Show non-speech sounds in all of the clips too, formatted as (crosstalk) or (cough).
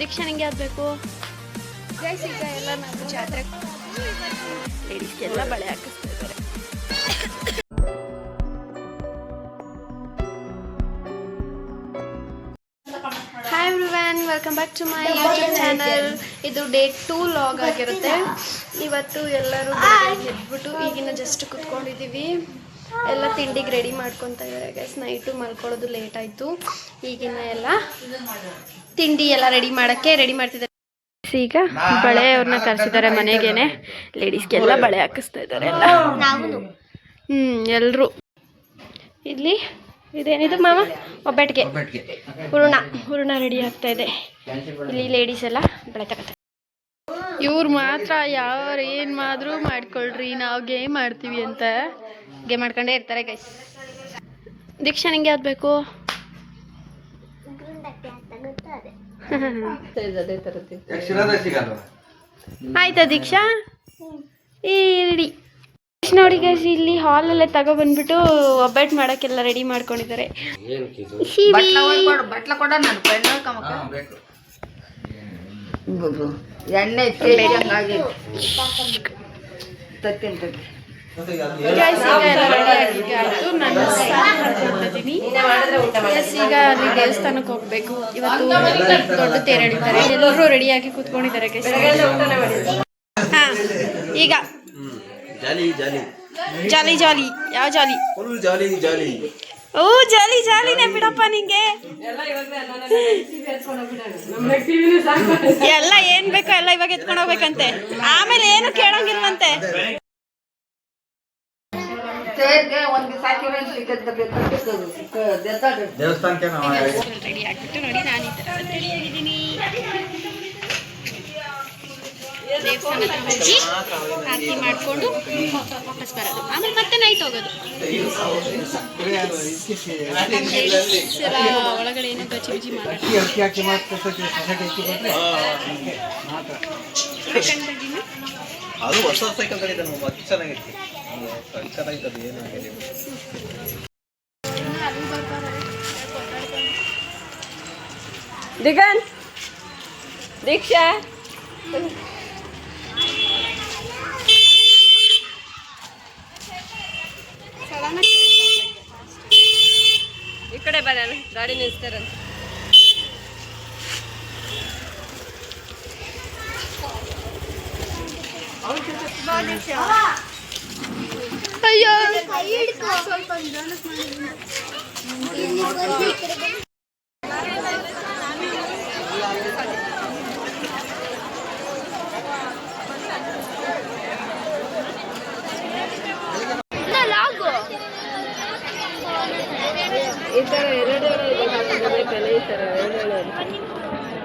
ದೀಕ್ಷಾ ನಿಂಗೆ ಯಾವ್ದು ಬೇಕು? ಗೈಸ್ ಈಗ ಎಲ್ಲ ನಾವು ಜಾತ್ರೆ. ಲೇಡೀಸ್ಗೆಲ್ಲ ಬಳೆ ಹಾಕಿಸ್ತಾ ಇದ್ದಾರೆ hi everyone welcome back to my YouTube channel ಇದು ಡೇ ಟೂ ಲಾಗ್ ಆಗಿರುತ್ತೆ. ಇವತ್ತು ಎಲ್ಲರೂ ಎದ್ಬಿಟ್ಟು ಈಗಿನ ಜಸ್ಟ್ ಕುತ್ಕೊಂಡಿದ್ದೀವಿ. ಎಲ್ಲ ತಿಂಡಿಗೆ ರೆಡಿ ಮಾಡ್ಕೊತಾ ಇದ್ದಾರೆ ಗೈಸ್ ನೈಟು ಮಲ್ಕೊಳ್ಳೋದು ಲೇಟ್ ಆಯಿತು. ಈಗಿನ ಎಲ್ಲ ತಿಂಡಿ ಎಲ್ಲ ರೆಡಿ ಮಾಡೋಕ್ಕೆ ರೆಡಿ ಮಾಡ್ತಿದ್ದಾರೆ. ಈಗ ಬಳೆ ಅವ್ರನ್ನ ಕರ್ಸಿದ್ದಾರೆ ಮನೆಗೇನೆ. ಲೇಡೀಸ್ಗೆಲ್ಲ ಬಳೆ ಹಾಕಿಸ್ತಾ ಇದ್ದಾರೆ ಎಲ್ಲ. ಹ್ಮ್ ಎಲ್ಲರೂ ಇಲ್ಲಿ ಇದೇನಿದು ಮಾಮ ಒಬ್ಬಟ್ಟಿಗೆ. ಹೂರ್ಣ. ಹೂರ್ಣ ರೆಡಿ ಆಗ್ತಾ ಇದೆ. ಇಲ್ಲಿ ಲೇಡೀಸ್ ಎಲ್ಲ ಬಳೆ ತಗೋತಾರೆ. ಇವ್ರು ಮಾತ್ರ ಯಾವ್ರು ಏನು ಮಾದ್ರೂ ಮಾಡ್ಕೊಳ್ರಿ ನಾವು ಗೇಮ್ ಮಾಡ್ತೀವಿ ಅಂತ. ಗೇಮ್ ಮಾಡ್ಕೊಂಡೇ ಇರ್ತಾರೆ ಗೈಸ್ ದೀಕ್ಷಾ ನಿಂಗೆ ಯಾವ್ದು ಬೇಕು? ಆಯ್ತಾ ದೀಕ್ಷಾ? ಈ ರೆಡಿ ನೋಡಿ ಗೈಸ್ ಇಲ್ಲಿ ತಗೋ ಬಂದ್ಬಿಟ್ಟು ಒಬ್ಬಟ್ಟು ಮಾಡೋಕ್ಕೆಲ್ಲ ರೆಡಿ ಮಾಡ್ಕೊಂಡಿದ್ದಾರೆ. ಎಣ್ಣೆ ತತ್ತೀನಿ ತತ್ತಿ ಆಗಿ ನಾನು ಈಗ ಅಲ್ಲಿ ದೇವಸ್ಥಾನಕ್ಕೆ ಹೋಗ್ಬೇಕು. ಇವತ್ತು ದೊಡ್ಡ ತೇರು ಎಳಿತಾರೆ ಎಲ್ಲರೂ ರೆಡಿಯಾಗಿ ಕೂತ್ಕೊಂಡಿದ್ದಾರೆ. ಹಾ ಈಗ. ಜಾಲಿ ಜಾಲಿ. ಜಾಲಿ ಜಾಲಿ. ಯಾವ ಜಾಲಿ? ಜಾಲಿ ಜಾಲಿ. ಓ ಜಾಲಿ ಜಾಲಿನೇ ಬಿಡಪ್ಪ ನಿಂಗೆ. ಎಲ್ಲ ಏನ್ ಬೇಕೋ ಎಲ್ಲ ಇವಾಗ ಎತ್ಕೊಂಡು ಹೋಗ್ಬೇಕಂತೆ. ಆಮೇಲೆ ಏನು ಕೇಳಂಗಿಲ್ವಂತೆ. ದೇವಸ್ಥಾನಕ್ಕೆ ನಾವು ರೆಡಿ ಆಗ್ಬಿಟ್ಟು ನೋಡಿ ನಾನು ರೆಡಿ ಆಗಿದ್ದೀನಿ. ದೇವಸ್ಥಾನ ಹೋಗಿ ಆರತಿ ಮಾಡಿಕೊಂಡು ವಾಪಸ್ ಬರೋದು. ಆಮೇಲೆ ಮತ್ತೆ ನೈಟ್ ಹೋಗೋದು. ಒಳಗಡೆ ಏನೋ ಬಿಜಿ. ಅದು ಹೊಸ ಚೆನ್ನಾಗಿತ್ತು. ಚೆನ್ನಾಗಿತ್ತು ಏನಾಗಿದೆ ದಿಗಂತ್ ದೀಕ್ಷಾ. ಕಡೆ ಬರೋಣ ಗಾಡಿ ನಿಲ್ಸ್ತಾರಂತ ಅಯ್ಯೋ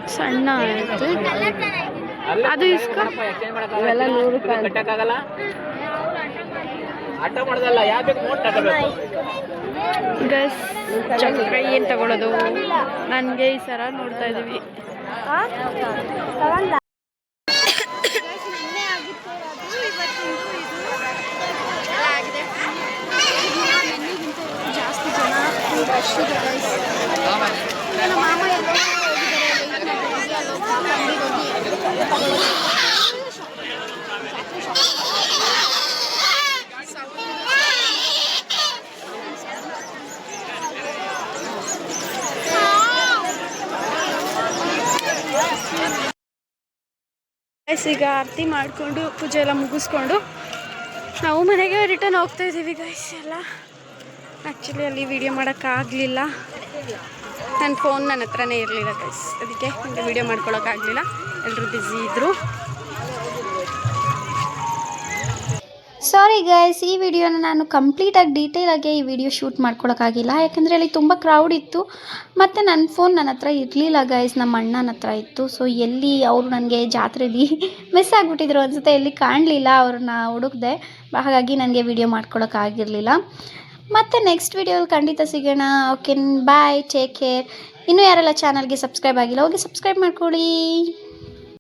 ಸಣ್ಣ ಅದು ಇಸ್ಕೊ ಇವೆಲ್ಲ ನೂರು ರೂಪಾಯಿ ಕಟ್ಟಕ್ಕಾಗಲ್ಲ ಆಟ ಗಸ್ ಏನು ತಗೊಳ್ಳೋದು ನನಗೆ ಈ ಸರ ನೋಡ್ತಾ ಇದ್ದೀವಿ ಈಗ ಆರತಿ ಮಾಡಿಕೊಂಡು ಪೂಜೆ ಎಲ್ಲ ಮುಗಿಸ್ಕೊಂಡು ನಾವು ಮನೆಗೆ ರಿಟರ್ನ್ ಹೋಗ್ತಾ ಇದ್ದೀವಿ ಗೈಸ್ ಎಲ್ಲ. ಆ್ಯಕ್ಚುಲಿ ಅಲ್ಲಿ ವೀಡಿಯೋ ಮಾಡೋಕ್ಕಾಗಲಿಲ್ಲ. ನನ್ನ ಫೋನ್ ನನ್ನ ಹತ್ರನೇ ಇರಲಿಲ್ಲ ಗೈಸ್ ಅದಕ್ಕೆ ನನಗೆ ವಿಡಿಯೋ ಮಾಡ್ಕೊಳೋಕ್ಕಾಗಲಿಲ್ಲ. ಎಲ್ಲರೂ ಬ್ಯುಸಿ ಇದ್ದರು ಸಾರಿ ಗೈಸ್ ಈ ವಿಡಿಯೋನ ನಾನು ಕಂಪ್ಲೀಟಾಗಿ ಡೀಟೇಲಾಗಿ ಈ ವಿಡಿಯೋ ಶೂಟ್ ಮಾಡ್ಕೊಳಕ್ಕಾಗಿಲ್ಲ. ಯಾಕಂದರೆ ಅಲ್ಲಿ ತುಂಬ ಕ್ರೌಡ್ ಇತ್ತು. ಮತ್ತು ನನ್ನ ಫೋನ್ ನನ್ನ ಹತ್ರ ಇರಲಿಲ್ಲ ಗೈಸ್ ನಮ್ಮ ಅಣ್ಣನ ಹತ್ರ ಇತ್ತು. ಸೊ ಎಲ್ಲಿ ಅವರು ನನಗೆ ಜಾತ್ರೆಲಿ (laughs) ಮಿಸ್ ಆಗಿಬಿಟ್ಟಿದ್ರು ಅನ್ಸುತ್ತೆ. ಎಲ್ಲಿ ಕಾಣಲಿಲ್ಲ ಅವ್ರನ್ನ ಹುಡುಕ್ದೆ. ಹಾಗಾಗಿ ನನಗೆ ವಿಡಿಯೋ ಮಾಡ್ಕೊಳಕ್ಕಾಗಿರಲಿಲ್ಲ. ಮತ್ತು ನೆಕ್ಸ್ಟ್ ವಿಡಿಯೋಲಿ ಖಂಡಿತ ಸಿಗೋಣ. ಓಕೆ ಬಾಯ್ ಟೇಕ್ ಕೇರ್ ಇನ್ನೂ ಯಾರೆಲ್ಲ ಚಾನಲ್ಗೆ ಸಬ್ಸ್ಕ್ರೈಬ್ ಆಗಿಲ್ಲ, ಹೋಗಿ ಸಬ್ಸ್ಕ್ರೈಬ್ ಮಾಡ್ಕೊಳ್ಳಿ.